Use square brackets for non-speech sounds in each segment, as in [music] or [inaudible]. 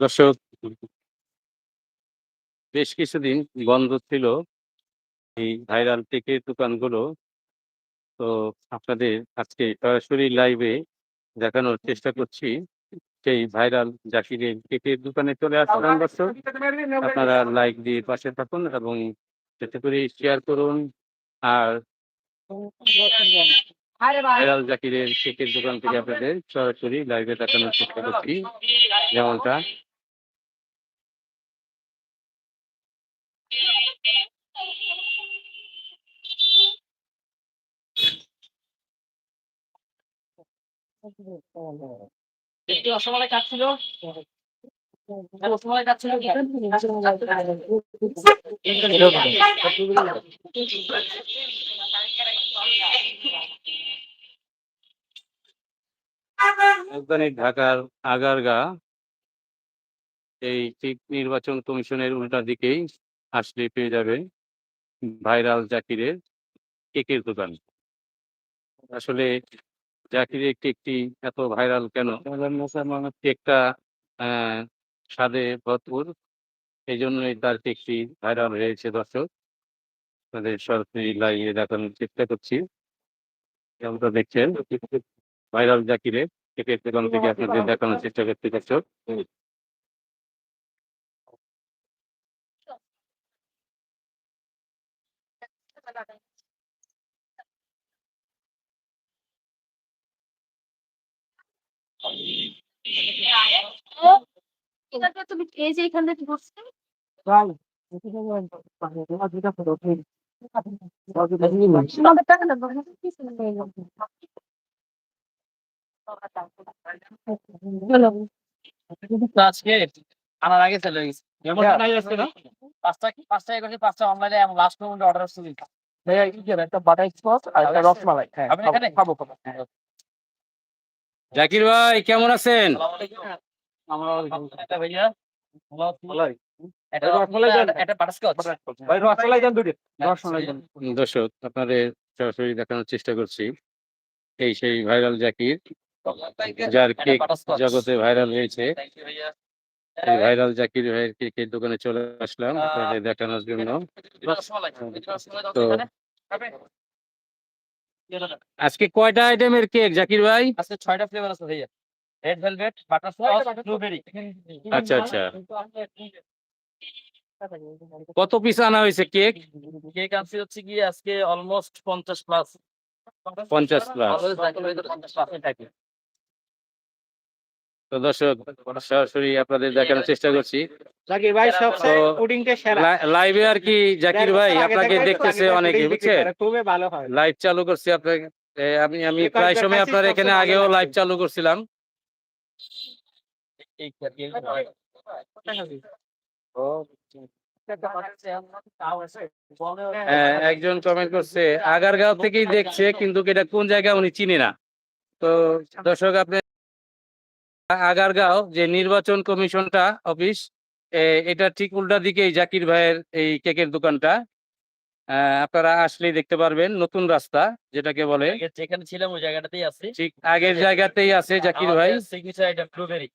দর্শক, বেশ কিছুদিন বন্ধ ছিল এই ভাইরাল কেকের দোকানগুলো। তো আপনাদের আজকে সরাসরি লাইভে দেখানোর চেষ্টা করছি। সেই ভাইরাল জাকিরের কেকের দোকানে চলে আসলাম দর্শক আপনারা লাইক দিয়ে পাশে থাকুন এবং যাতে করে শেয়ার করুন। আর ভাইরাল জাকিরের কেকের দোকান থেকে আপনাদের সরাসরি লাইভে দেখানোর চেষ্টা করছি। যেমনটা। রাজধানী ঢাকার আগারগা এই ঠিক নির্বাচন কমিশনের উল্টা দিকেই আসলে পেয়ে যাবে ভাইরাল জাকিরের কেকের দোকান। আসলে জাকিরের কেকটি এত ভাইরাল কেন? আহ স্বাদে ভরপুর। এই জন্যই তার কেকটি ভাইরাল হয়েছে দর্শক। তাদের সরাসরি লাইভে দেখানোর চেষ্টা করছি। যেমনটা দেখছেন ভাইরাল জাকিরের কেকের দোকান থেকে আপনাদের দেখানোর চেষ্টা করতে দর্শক। এটাকে তুমি এই যে এখান থেকে বসছে আমাদের টাকা না আজকে আনার আগে চলে গেছে। পাঁচটা পাঁচটা অনলাইনে লাস্ট মোমেন্টে অর্ডার আসছে একটা বাটার স্কচ আর একটা রসমালাই। হ্যাঁ এখানে? খাব খাব। জাকির ভাই, কেমন আছেন? দর্শক, আপনাদের সরাসরি দেখানোর চেষ্টা করছি। এই সেই ভাইরাল জাকির, যার কেক জগতে ভাইরাল হয়েছে। এই ভাইরাল জাকির ভাইয়ের কেকের দোকানে চলে আসলাম দেখানোর জন্য। তো আজকে কয়টা আইটেমের কেক জাকির ভাই? আজকে ছয়টা ফ্লেভার আছে ভাইয়া। রেড ভেলভেট বাটারস্কচ ব্লুবেরি আচ্ছা আচ্ছা। কত পিস আনা হয়েছে কেক কেক আনছি হচ্ছে কি আজকে অলমোস্ট পঞ্চাশ প্লাস 50 plus। তো দর্শক সরাসরি আপনাদের দেখানোর চেষ্টা করছি। জাকির ভাই সবচেয়ে তো- সেরা। লাইভে আর কি জাকির ভাই আপনাকে দেখতেছে অনেকে থেকে বুঝছেন? খুবই ভালো হয়। লাইভ চালু করছি আপনাকে। আমি আমি প্রায় সময় আপনার এখানে আগেও। লাইভ চালু করছিলাম। একজন কমেন্ট করছে আগারগাঁও থেকেই দেখছে কিন্তু এটা কোন জায়গা উনি চিনে না। তো দর্শক আপনি আগারগাঁও যে নির্বাচন কমিশনটা অফিস এটা ঠিক উল্টা দিকেই জাকির ভাইয়ের এই কেকের দোকানটা। আপনারা আসলেই দেখতে পারবেন নতুন রাস্তা যেটাকে বলে। যেখানে ছিলাম ওই জায়গাটাতেই আছি। ঠিক আগের জায়গাতেই আছে জাকির ভাই। সিগনেচার আইটেম ব্লুবেরি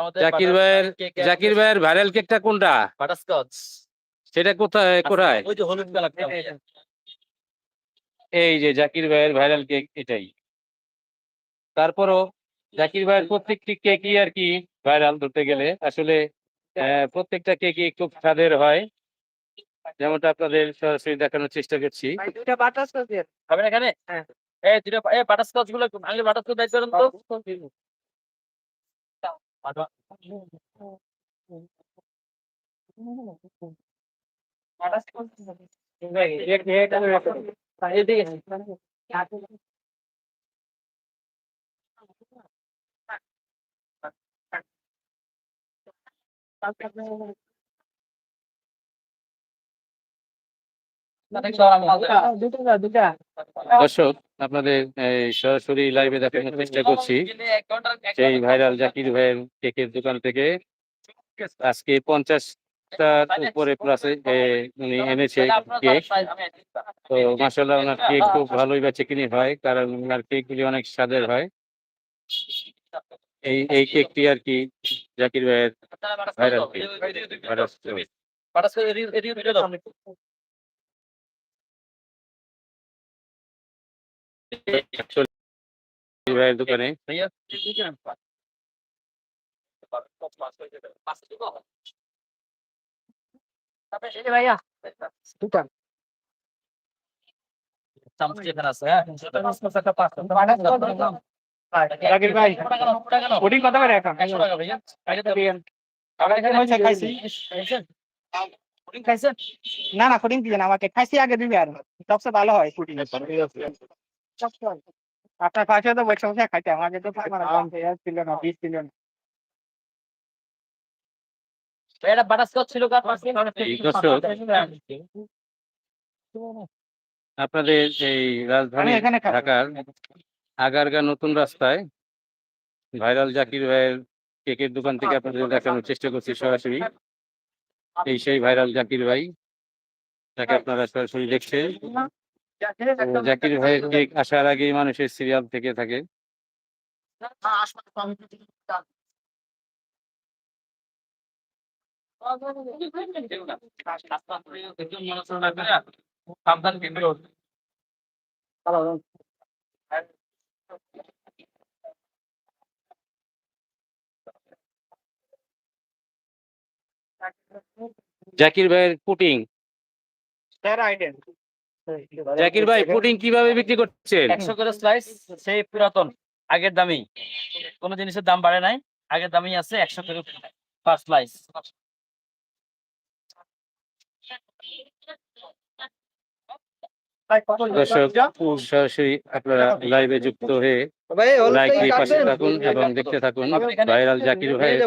আমাদের জাকির ভাইয়ের জাকির ভাইয়ের ভাইরাল কেকটা কোনটা? বাটারস্কচ সেটা কোথায় কোথায়? ওই যে হলুদ এই যে জাকির ভাইয়ের ভাইরাল কেক এটাই। তারপরও জাকির ভাইয়ের প্রত্যেকটি কেকই আর কি ভাইরাল ধরতে গেলে আসলে প্রত্যেকটা কেকই খুব স্বাদের হয় যেমনটা আপনাদের সরাসরি দেখানোর চেষ্টা করছি দুইটা বাটার স্কচ দেন খাবেন এখানে হ্যাঁ। এই দুটো এই গুলো আগে বাটারস্কচ দাইতে করেন তো দুটো দুটা দর্শক, আপনাদের সরাসরি লাইভে দেখানোর চেষ্টা করছি। সেই ভাইরাল জাকির ভাইয়ের কেকের দোকান থেকে আজকে পঞ্চাশ উপরে প্লাসে উনি এনেছে কেক তো মাসাল্লাহ ওনার কেক খুব ভালোই বেচে কিনি হয়, কারণ ওনার কেকগুলি অনেক স্বাদের হয়। এই এই কেকটি আর কি জাকির ভাইয়ের ভাইরাল। জাকির ভাইয়ের দোকানে। এখানে আছে হ্যাঁ জাকির ভাই কত করে এখন? খাইছি। না না কোটিং দিবেন আমাকে খাইছি আগে দিবে আর। সবচেয়ে ভালো হয়। কোটিং আপনার পাশে তো বসে বসে খাইতে আমাকে তো আমার ছিল না বিশ ছিল না। এটা বাটারস্কচ ছিল কার পাশে? আপনাদের এই রাজধানী ঢাকার আগারগা নতুন রাস্তায় ভাইরাল জাকির ভাইয়ের কেকের দোকান থেকে আপনাদের দেখানোর চেষ্টা করছি সরাসরি। এই সেই ভাইরাল জাকির ভাই। যাকে আপনারা সরাসরি দেখছেন। জাকির ভাইয়ের কেক আসার আগেই মানুষের সিরিয়াল থেকে থাকে। সাবধান কেন্দ্র জাকির ভাইয়ের পুটিং। জাকির ভাই পুটিং কীভাবে বিক্রি করছেন? একশো করে স্লাইস সেই পুরাতন আগের দামেই কোনো জিনিসের দাম বাড়ে নাই আগের দামেই আছে একশো করে পার স্লাইস দর্শক সরাসরি আপনারা লাইভে যুক্ত হয়ে লাইক দিয়ে পাশে থাকুন এবং দেখতে থাকুন ভাইরাল জাকির ভাইয়ের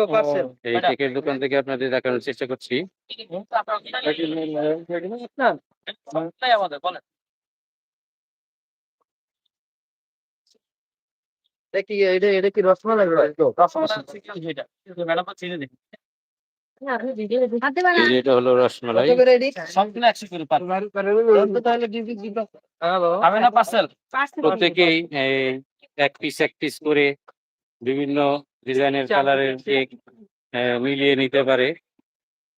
এই কেকের দোকান থেকে আপনাদের দেখানোর চেষ্টা করছি। তাই কি এটা এটা কি রসমালাই যেটা। ম্যাডাম চিনে দিন এটা হলো রসমালাই। সবগুলো একশো করে পার। তাহলে দিবি। দিবা হবে না পার্সেল প্রত্যেকেই এক পিস এক পিস করে বিভিন্ন ডিজাইনের কালারের কেক মিলিয়ে নিতে পারে।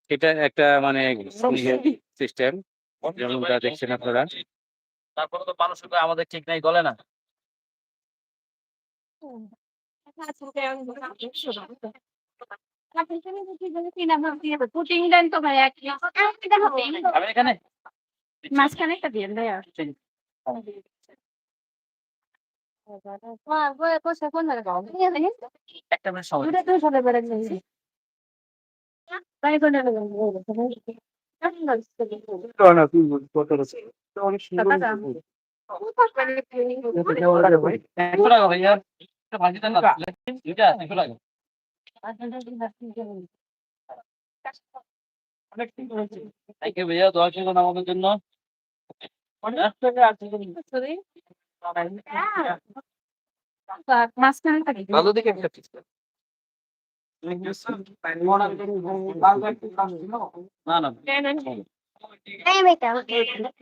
এটা একটা মানে সিস্টেম যেমনটা দেখছেন আপনারা। তারপরে তো মানুষ আমাদের ঠিক নাই গলে না। মাঝখানে একটা দিয়ে জায়গায় একটা মিনিট সময় দুটো বেড়ে গেছে ভাজি দেন না থ্যাংক ইউ ভাইয়া দোয়া করবেন আমাদের জন্য। মাঝখানে থাকে ভালো দিকে একটা fix না না।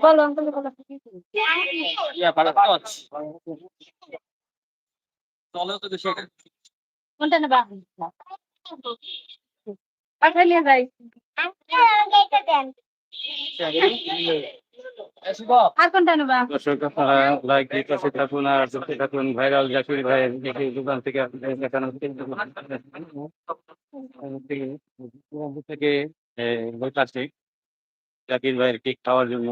বলো বলো। ইয়া তো আছে বেশি কোনটা নেবা পাঠালিয়ে যাই আর কোনটা নেবা দর্শক লাইক আর দেখতে থাকুন ভাইরাল জাকির ভাইয়ের কেকের দোকান থেকে চেষ্টা থেকে বৈকাশে জাকির ভাইয়ের কেক খাওয়ার জন্য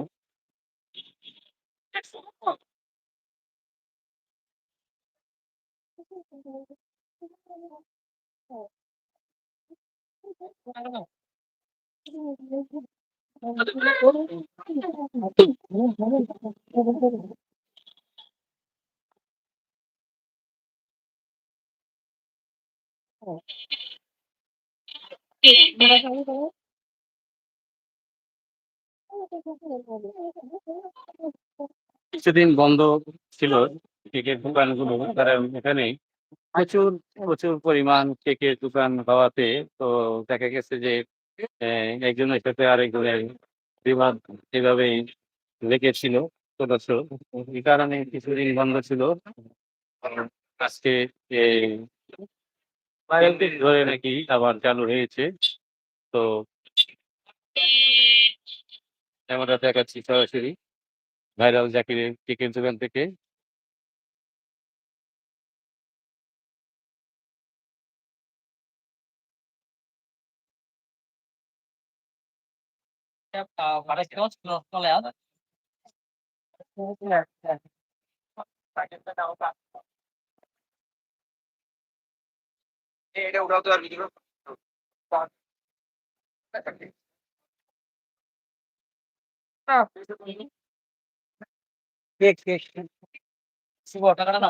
কিছুদিন বন্ধ ছিল কেকের দোকানগুলো কারণ এখানে প্রচুর প্রচুর পরিমাণ কেকের দোকান হওয়াতে তো দেখা গেছে যে আহ, একজনের সাথে আরেকজনের বিবাদ এভাবেই লেগেছিল সদস্য। এই কারণে কিছুদিন বন্ধ ছিল। আজকে এই ধরে নাকি আবার চালু হয়েছে। তো আমরা দেখাচ্ছি সরাসরি ভাইরাল জাকিরের চিকেন দোকান থেকে। এটা ওটাও তো আর শুভ টাকাটা না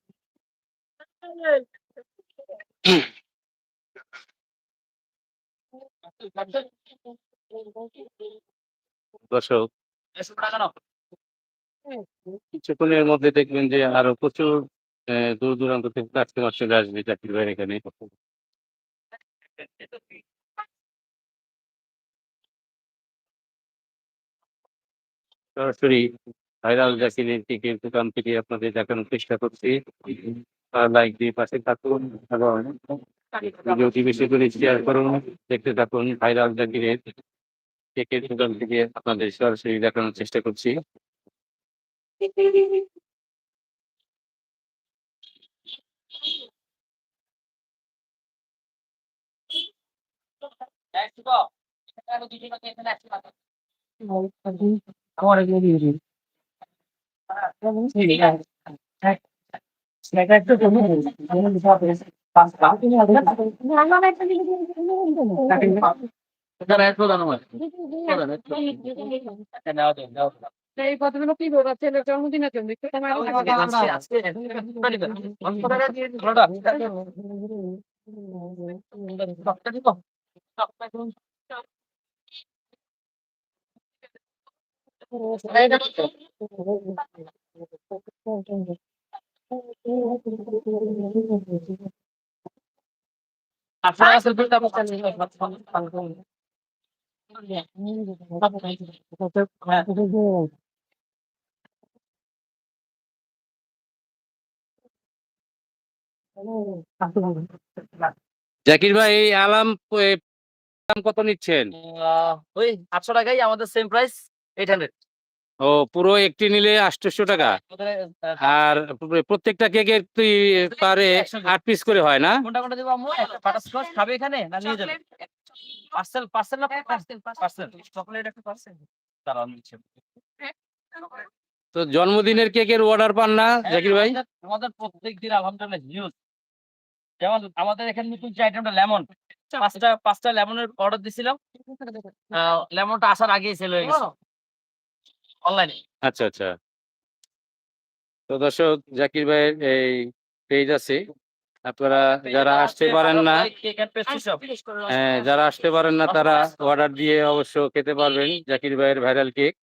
দর্শক কিছুক্ষণের মধ্যে দেখবেন যে আরও প্রচুর দূর দূরান্ত থেকে কাস্টমার চলে আসবে জাকির ভাইয়ের এখানে। সরাসরি ভাইরাল জাকিরের টিকিট দোকান থেকে আপনাদের দেখানোর চেষ্টা করছি লাইক দিয়ে পাশে থাকুন এবং ভিডিওটি বেশি করে শেয়ার করুন, দেখতে থাকুন ভাইরাল জাকিরের কেকের দোকান থেকে আপনাদের সরাসরি দেখানোর চেষ্টা করছি। আমার এই কতগুলো কি বলব ছেলের জন্মদিনের জন্য একটু জাকির ভাই এই আলাম কত নিচ্ছেন? ওই আটশো টাকাই আমাদের সেম প্রাইস এইট হান্ড্রেড। ও পুরো একটি নিলে আটশোশো টাকা? আর প্রত্যেকটা কেকের তুই পারে আট পিস করে হয় না? কোনটা কোনটা দেবো খাবে এখানে না নিয়ে যাবে? পার্সেল পার্সেল না পার্সেল? পার্সেল। চকলেট একটা পার্সেল। দাঁড়াও নিচ্ছে। তো জন্মদিনের কেকের অর্ডার পান না জাকির ভাই? আমাদের- আমাদের প্রত্যেক দিন আলহামদুলিল্লাহ হিউজ যেমন আমাদের এখানে নতুন যে আইটেমটা লেমন পাঁচটা পাঁচটা লেমনের অর্ডার দিছিলাম। লেমনটা আসার আগেই সেল হয়ে গেছে। অনলাইনে। আচ্ছা আচ্ছা। তো দর্শক জাকির ভাইয়ের এই পেজ আছে। আপনারা যারা আসতে পারেন না কেক এন্ড হ্যাঁ, যারা আসতে পারেন না তারা অর্ডার দিয়ে অবশ্য খেতে পারবেন জাকির ভাইয়ের ভাইরাল কেক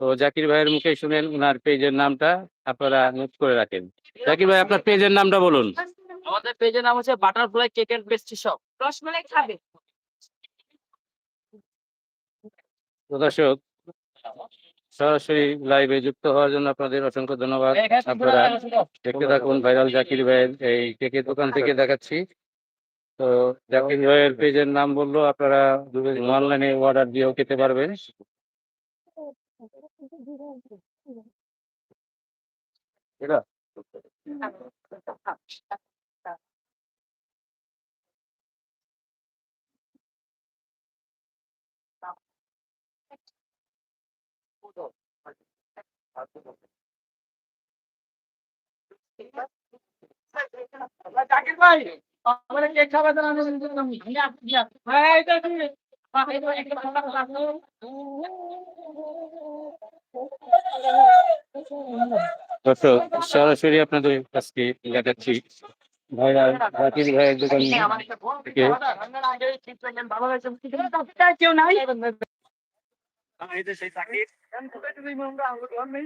তো জাকির ভাইয়ের মুখে শুনেন ওনার পেজের নামটা আপনারা নোট করে রাখেন। জাকির ভাই আপনার পেজের নামটা বলুন। আমাদের পেজের নাম হচ্ছে butterfly cake and pastry shop rasmalai খাবে। তো দর্শক সরাসরি লাইভে যুক্ত হওয়ার জন্য আপনাদের অসংখ্য ধন্যবাদ। আপনারা দেখতে থাকুন ভাইরাল জাকির ভাইয়ের এই কেকের দোকান থেকে দেখাচ্ছি। তো জাকির ভাইয়ের পেজের নাম বলল আপনারা অনলাইনে অর্ডার দিয়েও খেতে পারবেন। এটা? জাকির ভাই আমার কেক খাবে তো আমি দর্শক, সরাসরি আপনাদের কাছে দেখাচ্ছি ভাইরাল জাকির ভাইয়ের দোকান কেউ নাই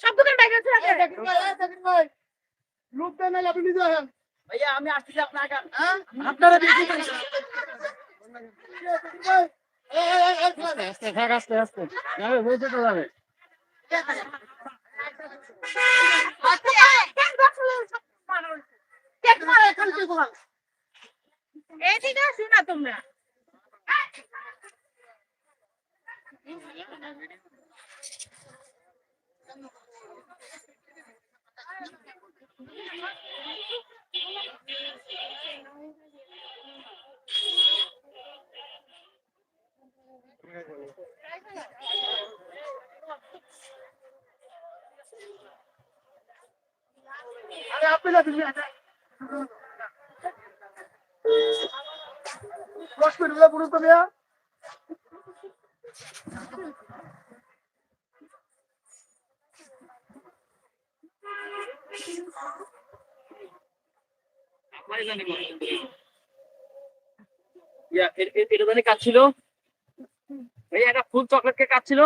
সব দোকান বাইরে আছে লোক দেয় নাহলে আপনি নিজে আসেন। ভাইয়া আমি আসছি আপনার কাছে। আপনারা এদিকে আসো না তোমরা আরে আপনি দশ মিনিট হলে এটা জানি কাটছিল ভাইয়া একটা ফুল চকলেট কে কাটছিল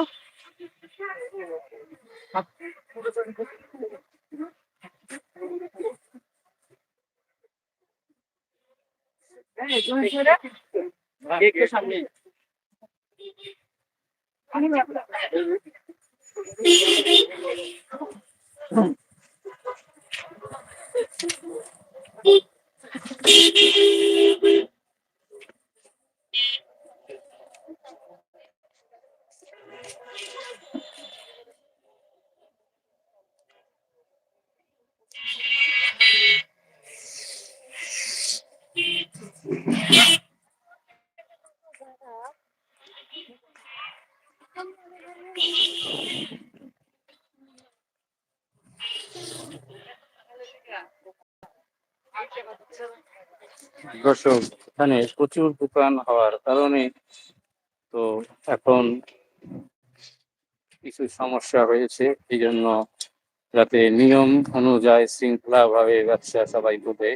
কেকের সামনে দর্শক এখানে প্রচুর দোকান হওয়ার কারণে তো এখন কিছু সমস্যা হয়েছে। এই জন্য যাতে নিয়ম অনুযায়ী শৃঙ্খলা ভাবে ব্যবসা সবাই করবে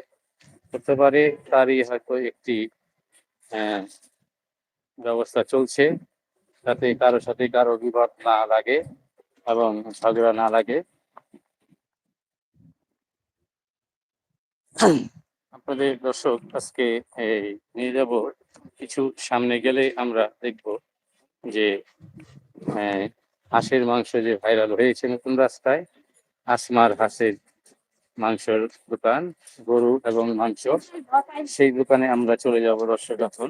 করতে পারে তারই হয়তো একটি আহ, ব্যবস্থা চলছে। যাতে কারও সাথে কারও বিবাদ না লাগে এবং ঝগড়া না লাগে। [clears throat] আপনাদের দর্শক আজকে নিয়ে যাব কিছু সামনে গেলে আমরা দেখব যে আহ, হাঁসের মাংস যে ভাইরাল হয়েছে নতুন রাস্তায় আসমার হাঁসের মাংসের দোকান গরু এবং মাংস। সেই দোকানে আমরা চলে যাব দর্শক এখন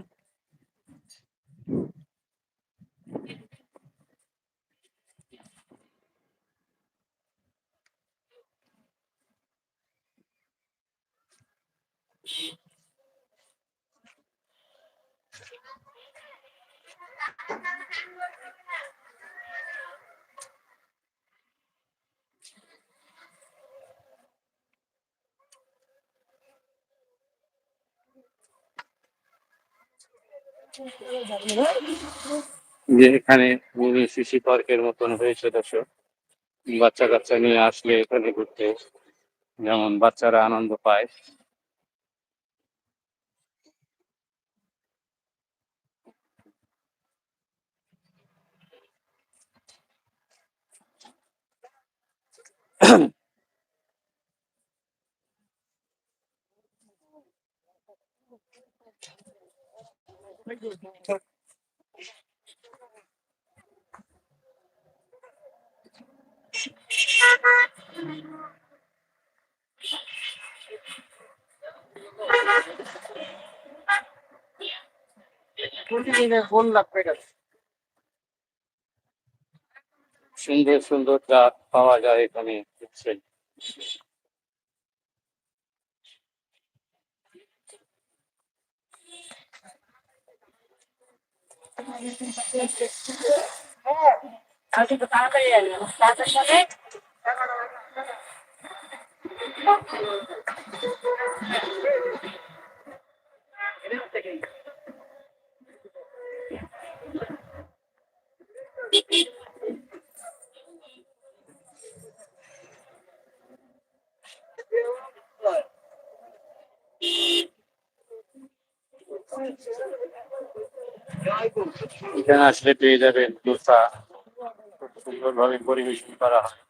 যে এখানে শিশি পার্কের মতন হয়েছে, দর্শক। বাচ্চা কাচ্চা নিয়ে আসলে এখানে ঘুরতে, যেমন বাচ্চারা আনন্দ পায়। প্রতিদিনের ফোন লাগবে এটা সুন্দর সুন্দর জাত পাওয়া যায় এখানে তাড়াতাড়ি আসবেন তাড়াতাড়ি সাথে এখানে আসলে পেয়ে যাবেন দোসা। খুব সুন্দরভাবে পরিবেশন করা হয়।